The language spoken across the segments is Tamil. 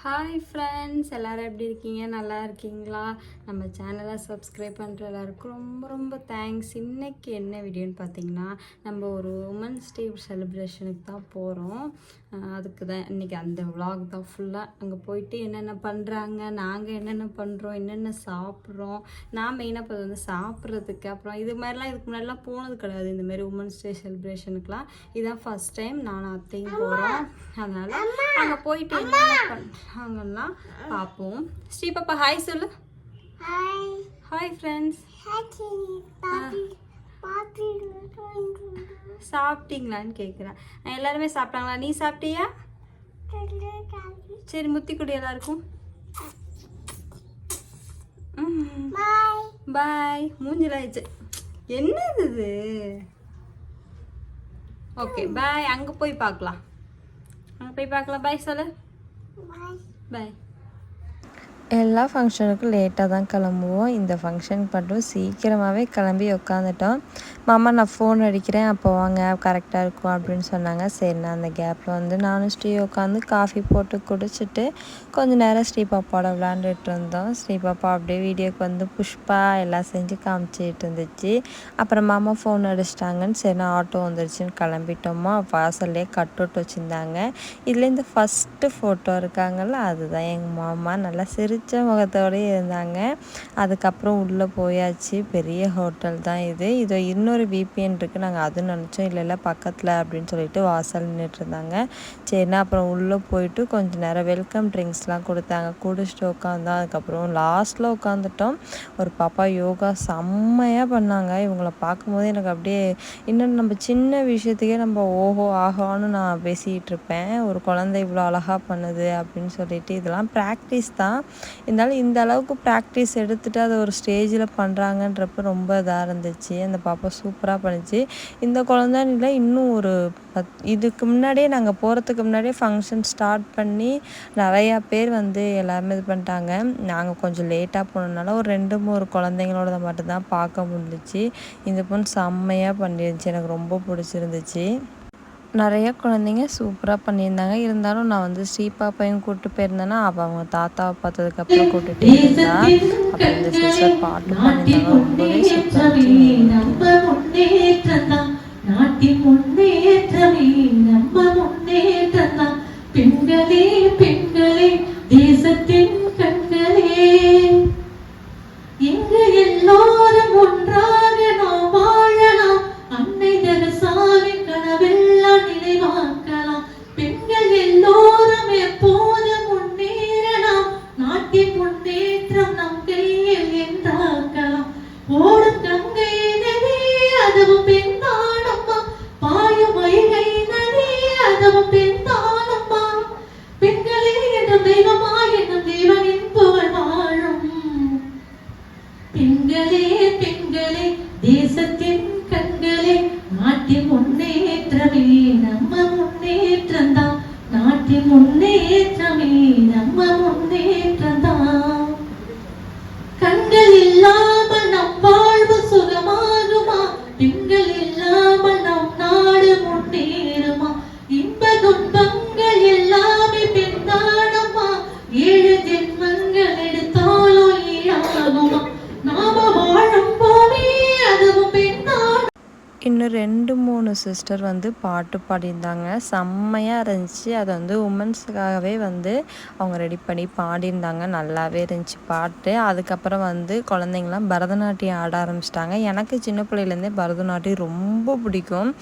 ஹாய் ஃப்ரெண்ட்ஸ் எல்லோரும் எப்படி இருக்கீங்க? நல்லா இருக்கீங்களா? நம்ம சேனலை சப்ஸ்கிரைப் பண்ணுற எல்லாருக்கும் ரொம்ப ரொம்ப தேங்க்ஸ் இன்றைக்கி என்ன வீடியோன்னு பார்த்தீங்கன்னா நம்ம ஒரு உமன்ஸ் டே செலிப்ரேஷனுக்கு தான் போகிறோம் அதுக்கு தான் இன்றைக்கி அந்த vlog தான் ஃபுல்லாக அங்கே போயிட்டு என்னென்ன பண்ணுறாங்க நாங்கள் என்னென்ன பண்ணுறோம் என்னென்ன சாப்பிட்றோம். நான் மெயினாக இப்போ வந்து சாப்பிட்றதுக்கு. அப்புறம் இது மாதிரிலாம் இதுக்கு முன்னாடிலாம் போனது கிடையாது. இந்த மாதிரி உமன்ஸ் டே செலிப்ரேஷனுக்குலாம் இதுதான் ஃபஸ்ட் டைம் நானும் அத்தையும் போகிறோம் அதனால் அங்கே போயிட்டு என்னென்ன பண்ணுறாங்கலாம் பார்ப்போம் ஸ்ரீ பாப்பா ஹாய் சொல்லு. ஹாய் ஃப்ரெண்ட்ஸ் சாப்பிட்டீங்களான்னு கேட்குறேன் எல்லாருமே சாப்பிட்டாங்களா? நீ சாப்பிட்டியா? சரி முத்தி கொடு எல்லாருக்கும். பாய். பாய். மூஞ்சில் ஆயிடுச்சு என்னது இது? Okay bye. அங்கே போய் பார்க்கலாம். அங்கே போய் பார்க்கலாம். பாய் சொல்லு. பாய். எல்லா ஃபங்க்ஷனுக்கும் லேட்டாக தான் கிளம்புவோம். இந்த ஃபங்க்ஷனுக்கு மட்டும் சீக்கிரமாகவே கிளம்பி உட்காந்துட்டோம் மாமா நான் ஃபோன் அடிக்கிறேன். அப்போ வாங்க. கரெக்டாக இருக்கும். அப்படின்னு சொன்னாங்க. சரி நான் அந்த கேப்பில் வந்து நானும் ஸ்ரீ உட்காந்து காஃபி போட்டு குடிச்சிட்டு கொஞ்ச நேரம் ஸ்ரீ பாப்பாவோட விளாண்டுட்டு இருந்தோம். ஸ்ரீ பாப்பா அப்படியே வீடியோக்கு வந்து புஷ்பா எல்லாம் செஞ்சு காமிச்சிட்டு இருந்துச்சு. அப்புறம் மாமா ஃபோன் அடிச்சிட்டாங்கன்னு சரி நான் ஆட்டோ வந்துருச்சுன்னு கிளம்பிட்டோமா? வாசல்லே கட் அவுட் வச்சுருந்தாங்க. இதுலேருந்து இந்த ஃபஸ்ட்டு ஃபோட்டோ இருக்காங்கல்ல அதுதான் எங்கள் மாமா. நல்லா சிரிச்ச முகத்தோடயே இருந்தாங்க. அதுக்கப்புறம் உள்ளே போயாச்சு. பெரிய ஹோட்டல் தான் இது. இதோ இன்னொரு விபிஎன் இருக்குது நாங்கள் அது நினச்சோம். இல்லை இல்லை பக்கத்தில் அப்படின்னு சொல்லிட்டு வாசல் நின்றுட்டு இருந்தாங்க சரினா அப்புறம் உள்ளே போயிட்டு கொஞ்சம் நேரம் வெல்கம் ட்ரிங்க்ஸ்லாம் கொடுத்தாங்க. குடிச்சிட்டு உட்காந்தோம் அதுக்கப்புறம் லாஸ்ட்டில் உட்காந்துட்டோம் ஒரு பாப்பா யோகா செம்மையாக பண்ணாங்க. இவங்கள பார்க்கும்போது எனக்கு அப்படியே இன்னும் நம்ம சின்ன விஷயத்துக்கே நம்ம ஓஹோ ஆகோன்னு நான் பேசிகிட்டு இருப்பேன். ஒரு குழந்தை இவ்வளோ அழகாக பண்ணுது அப்படின்னு சொல்லிட்டு இதெல்லாம் ப்ராக்டிஸ் தான். இருந்தாலும் இந்த அளவுக்கு ப்ராக்டிஸ் எடுத்துகிட்டு அதை ஒரு ஸ்டேஜில் பண்ணுறாங்கன்றப்ப ரொம்ப இதாக இருந்துச்சு. அந்த பாப்பா சூப்பராக பண்ணுச்சு. இந்த குழந்தைன்னு இன்னும் ஒரு பத் இதுக்கு முன்னாடியே நாங்கள் போகிறதுக்கு முன்னாடியே ஃபங்க்ஷன் ஸ்டார்ட் பண்ணி நிறையா பேர் வந்து எல்லாருமே இது பண்ணிட்டாங்க. நாங்கள் கொஞ்சம் லேட்டாக போனதுனால ஒரு ரெண்டு மூணு குழந்தைங்களோட மட்டும்தான் பார்க்க முடிஞ்சிச்சு. இந்த பொண்ணு செம்மையாக பண்ணிருந்துச்சு. எனக்கு ரொம்ப பிடிச்சிருந்துச்சு. நிறைய குழந்தைங்க சூப்பராக பண்ணியிருந்தாங்க. இருந்தாலும் நான் வந்து ஸ்ரீபாப்பையும் கூப்பிட்டு போயிருந்தேன்னா அப்போ அவங்க தாத்தாவை பார்த்ததுக்கப்புறம் கூப்பிட்டுட்டே இருந்தா அப்புறம் இந்த சிஸ்டர் பாட்டு பண்ணியிருந்தாங்க ரொம்பவே சூப்பராக நாட்டின் முன்னேற்றமே நம்ம முன்னேற்றம்தான் பெண்களே பெண்களே தேசத்தின் கண்களே தேசத்தின் கண்களே நாட்டின் முன்னேற்றமே. நம்ம முன்னேற்றம் தான் நாட்டின் முன்னேற்றமே. இன்னும் ரெண்டு மூணு சிஸ்டர் வந்து பாட்டு பாடியிருந்தாங்க. செம்மையாக இருந்துச்சு. அதை வந்து உமன்ஸுக்காகவே வந்து அவங்க ரெடி பண்ணி பாடியிருந்தாங்க. நல்லாவே இருந்துச்சு பாட்டு. அதுக்கப்புறம் வந்து குழந்தைங்களாம் பரதநாட்டியம் ஆட ஆரம்பிச்சிட்டாங்க. எனக்கு சின்ன பிள்ளையிலேருந்தே பரதநாட்டியம் ரொம்ப பிடிக்கும்.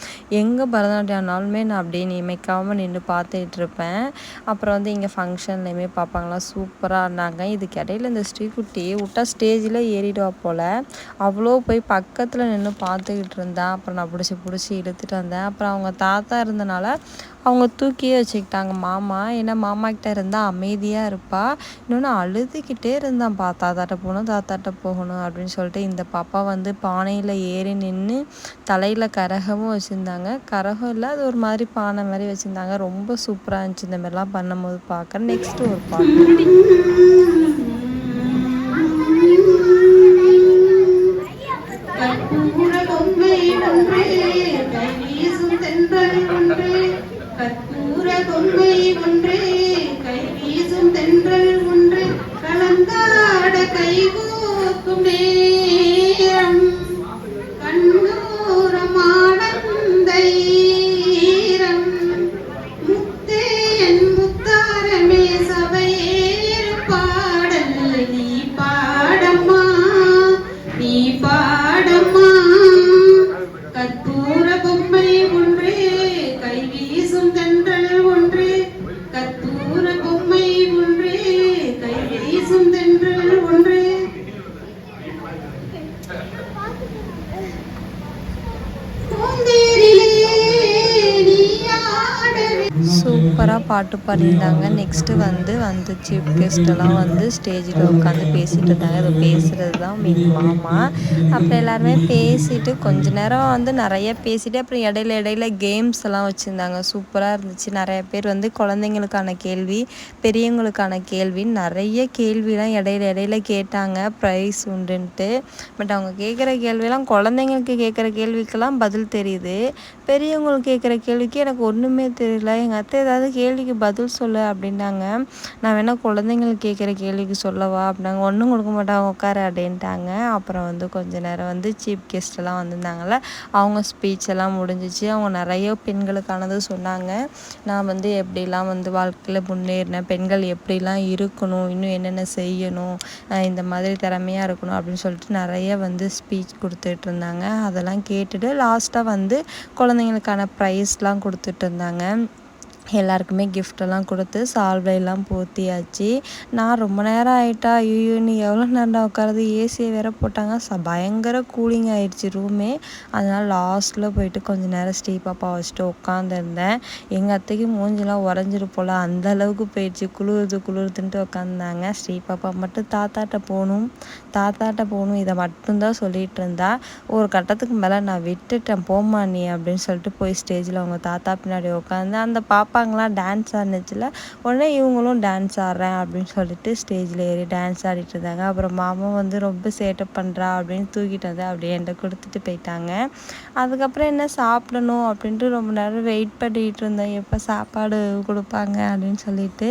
எங்கே பரதநாட்டியம் ஆனாலுமே நான் அப்படியே நியமிக்காமல் நின்று பார்த்துட்டு இருப்பேன் அப்புறம் வந்து இங்கே ஃபங்க்ஷன்லேயுமே பார்ப்பாங்களாம் சூப்பராக இருந்தாங்க இதுக்கு இடையில இந்த ஸ்ரீகுட்டி விட்டா ஸ்டேஜில் ஏறிடுவா போல். அவ்வளோ போய் பக்கத்தில் நின்று பார்த்துக்கிட்டு இருந்தா அப்புறம் நான் பிடிச்சி பிடிச்சி இழுத்துட்டு வந்தேன். அப்புறம் அவங்க தாத்தா இருந்தனால அவங்க தூக்கியே வச்சுக்கிட்டாங்க. மாமா ஏன்னா மாமா கிட்ட இருந்தால் அமைதியாக இருப்பா. இன்னொன்று அழுதுகிட்டே இருந்தான். பா தாத்தாட்ட போகணும் தாத்தாட்ட போகணும் அப்படின்னு சொல்லிட்டு இந்த பாப்பா வந்து பானையில் ஏறி நின்று தலையில் கரகமும் வச்சுருந்தாங்க. கரகம் இல்லை அது ஒரு மாதிரி பானை மாதிரி வச்சுருந்தாங்க. ரொம்ப சூப்பராக இருந்துச்சு. இந்த மாதிரிலாம் பண்ணும்போது பார்க்க. நெக்ஸ்ட்டு ஒரு பாட்டு. தென்றல் ஒன்று கற்பூர தொன்மை ஒன்று கை வீசும் தென்றல் ஒன்று கலந்தாட கைகோக்கும் பாட்டு பாடியிருந்தாங்க. நெக்ஸ்ட்டு வந்து வந்து சீஃப் கெஸ்ட்டெல்லாம் வந்து ஸ்டேஜில் உட்காந்து பேசிகிட்டு இருந்தாங்க. அதை பேசுகிறது தான் மீன் மாமா. அப்புறம் எல்லாருமே பேசிட்டு கொஞ்ச நேரம் வந்து நிறைய பேசிட்டு அப்புறம் இடையில இடையில கேம்ஸ் எல்லாம் வச்சுருந்தாங்க. சூப்பராக இருந்துச்சு. நிறைய பேர் வந்து குழந்தைங்களுக்கான கேள்வி பெரியவங்களுக்கான கேள்வி நிறைய கேள்விலாம் இடையில இடையில கேட்டாங்க. ப்ரைஸ் உண்டுன்ட்டு. பட் அவங்க கேட்குற கேள்வியெல்லாம் குழந்தைங்களுக்கு கேட்குற கேள்விக்கெல்லாம் பதில் தெரியுது. பெரியவங்களுக்கு கேட்குற கேள்விக்கு எனக்கு ஒன்றுமே தெரியல. எங்கள் அத்தை ஏதாவது கேள்விக்கு பதில் சொல்லு அப்படின்னாங்க. நான் வேணால் குழந்தைங்களுக்கு கேட்குற கேள்விக்கு சொல்லவா அப்படின்னாங்க. ஒன்றும் கொடுக்க மாட்டாங்க. உட்கார அப்படின்ட்டாங்க. அப்புறம் வந்து கொஞ்ச நேரம் வந்து சீஃப் கெஸ்ட் எல்லாம் வந்திருந்தாங்கல்ல அவங்க ஸ்பீச் எல்லாம் முடிஞ்சிச்சு. அவங்க நிறைய பெண்களுக்கானது சொன்னாங்க. நான் வந்து எப்படிலாம் வந்து வாழ்க்கையில் முன்னேறினேன் பெண்கள் எப்படிலாம் இருக்கணும் இன்னும் என்னென்ன செய்யணும் இந்த மாதிரி திறமையாக இருக்கணும் அப்படின்னு சொல்லிட்டு நிறைய வந்து ஸ்பீச் கொடுத்துட்டு இருந்தாங்க. அதெல்லாம் கேட்டுட்டு லாஸ்ட்டாக வந்து குழந்தைங்களுக்கான ப்ரைஸ்லாம் கொடுத்துட்டு இருந்தாங்க. எல்லாருக்குமே கிஃப்டெல்லாம் கொடுத்து சால்வையெல்லாம் போத்தியாச்சு. நான் ரொம்ப நேரம் ஆயிட்டா. ஐயோ நீ எவ்வளோ நேரம் உட்காருது ஏசியை வேற போட்டாங்க. ச பயங்கர கூலிங் ஆயிடுச்சு ரூமே அதனால் லாஸ்ட்டில் போயிட்டு கொஞ்ச நேரம் ஸ்ரீ பாப்பா வச்சுட்டு உட்காந்துருந்தேன் எங்கள் அத்தைக்கு மூஞ்சிலாம் உடஞ்சிரு போல். அந்த அளவுக்கு போயிடுச்சு. குளிருது குளிருதுன்ட்டு உட்காந்துருந்தாங்க ஸ்ரீ பாப்பா மட்டும் தாத்தாட்ட போகணும் தாத்தாட்ட போகணும் இதை மட்டும்தான் சொல்லிகிட்டு இருந்தா. ஒரு கட்டத்துக்கு மேலே நான் விட்டுட்டேன். போமா நீ அப்படின்னு சொல்லிட்டு போய் ஸ்டேஜில் அவங்க தாத்தா பின்னாடி உட்காந்து அந்த பாப்பா பாப்பாங்களாம் டான்ஸ் ஆடினுச்சுல உடனே இவங்களும் டான்ஸ் ஆடுறேன் அப்படின்னு சொல்லிட்டு ஸ்டேஜில் ஏறி டான்ஸ் ஆடிட்டு இருந்தாங்க. அப்புறம் மாமா வந்து ரொம்ப சேட்டை பண்ணுறா அப்படின்னு தூக்கிட்டு வந்து அப்படியே என்கிட்ட கொடுத்துட்டு போயிட்டாங்க. அதுக்கப்புறம் என்ன சாப்பிடணும் அப்படின்ட்டு ரொம்ப நேரம் வெயிட் பண்ணிட்டு இருந்தேன். எப்போ சாப்பாடு கொடுப்பாங்க அப்படின்னு சொல்லிட்டு.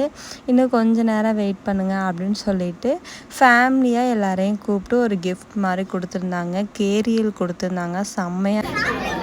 இன்னும் கொஞ்ச நேரம் வெயிட் பண்ணுங்கள் அப்படின்னு சொல்லிட்டு ஃபேமிலியாக எல்லாரையும் கூப்பிட்டு ஒரு கிஃப்ட் மாதிரி கொடுத்துருந்தாங்க. கேரியல் கொடுத்துருந்தாங்க. செம்மையாக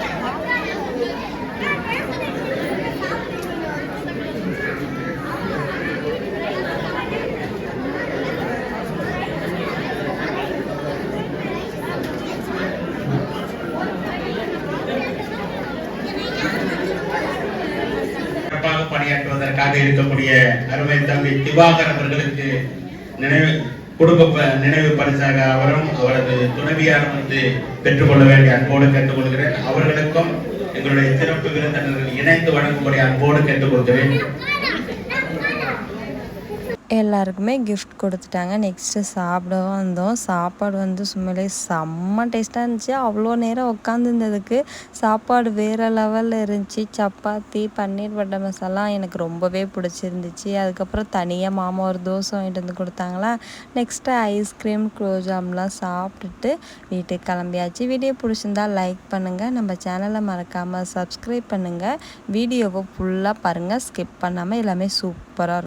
சிறப்பாக பணியாற்றுவதற்காக இருக்கக்கூடிய அருமை தம்பி திவாகர் அவர்களுக்கு நினைவு குடும்ப நினைவு பரிசாக அவரும் அவரது துணைவியாரும் வந்து பெற்றுக்கொள்ள வேண்டிய அன்போடு கேட்டுக்கொள்கிறேன். அவர்களுக்கும் எங்களுடைய சிறப்பு விருந்தினர்கள் இணைந்து வழங்கும்படி அன்போடு கேட்டுக்கொள்கிறேன். எல்லாருக்குமே கிஃப்ட் கொடுத்துட்டாங்க. நெக்ஸ்ட்டு சாப்பிடவும் வந்தோம். சாப்பாடு வந்து சும்மாலே செம்ம டேஸ்ட்டாக இருந்துச்சு. அவ்வளோ நேரம் உட்காந்துருந்ததுக்கு சாப்பாடு வேறு லெவலில் இருந்துச்சு. சப்பாத்தி பன்னீர் பட்டர் மசாலா எனக்கு ரொம்பவே பிடிச்சிருந்துச்சு. அதுக்கப்புறம் தனியாக மாமா ஒரு தோசை வாங்கிட்டு வந்து கொடுத்தாங்களா? நெக்ஸ்ட்டு ஐஸ்கிரீம் குலோஜாம்லாம் சாப்பிட்டுட்டு வீட்டுக்கு கிளம்பியாச்சு. வீடியோ பிடிச்சிருந்தா லைக் பண்ணுங்கள் நம்ம சேனலை மறக்காமல் சப்ஸ்கிரைப் பண்ணுங்கள் வீடியோவை ஃபுல்லாக பாருங்கள் ஸ்கிப் பண்ணாமல் எல்லாமே சூப்பராக இருக்கும்.